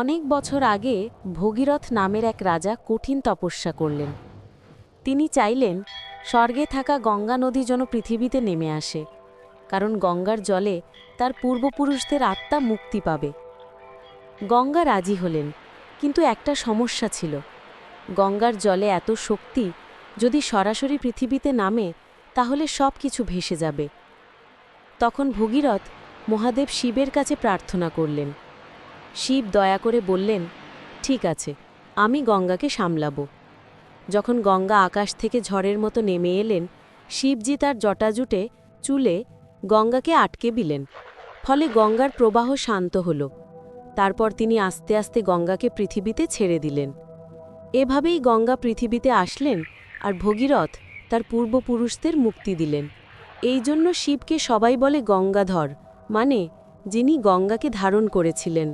অনেক বছর আগে ভগীরথ নামের এক রাজা কঠিন তপস্যা করলেন। তিনি চাইলেন স্বর্গে থাকা গঙ্গা নদী যেন পৃথিবীতে নেমে আসে, কারণ গঙ্গার জলে তার পূর্বপুরুষদের আত্মা মুক্তি পাবে। গঙ্গা রাজি হলেন, কিন্তু একটা সমস্যা ছিল। গঙ্গার জলে এত শক্তি, যদি সরাসরি পৃথিবীতে নামে, তাহলে সব কিছু ভেসে যাবে। তখন ভগীরথ মহাদেব শিবের কাছে প্রার্থনা করলেন। শিব দয়া করে বললেন, ঠিক আছে, আমি গঙ্গাকে সামলাব। যখন গঙ্গা আকাশ থেকে ঝড়ের মতো নেমে এলেন, শিবজি তার জটাজুটে চুলে গঙ্গাকে আটকে দিলেন, ফলে গঙ্গার প্রবাহ শান্ত হল। তারপর তিনি আস্তে আস্তে গঙ্গাকে পৃথিবীতে ছেড়ে দিলেন। এভাবেই গঙ্গা পৃথিবীতে আসলেন আর ভগীরথ তার পূর্বপুরুষদের মুক্তি দিলেন। এই জন্য শিবকে সবাই বলে গঙ্গাধর মানে যিনি গঙ্গাকে ধারণ করেছিলেন।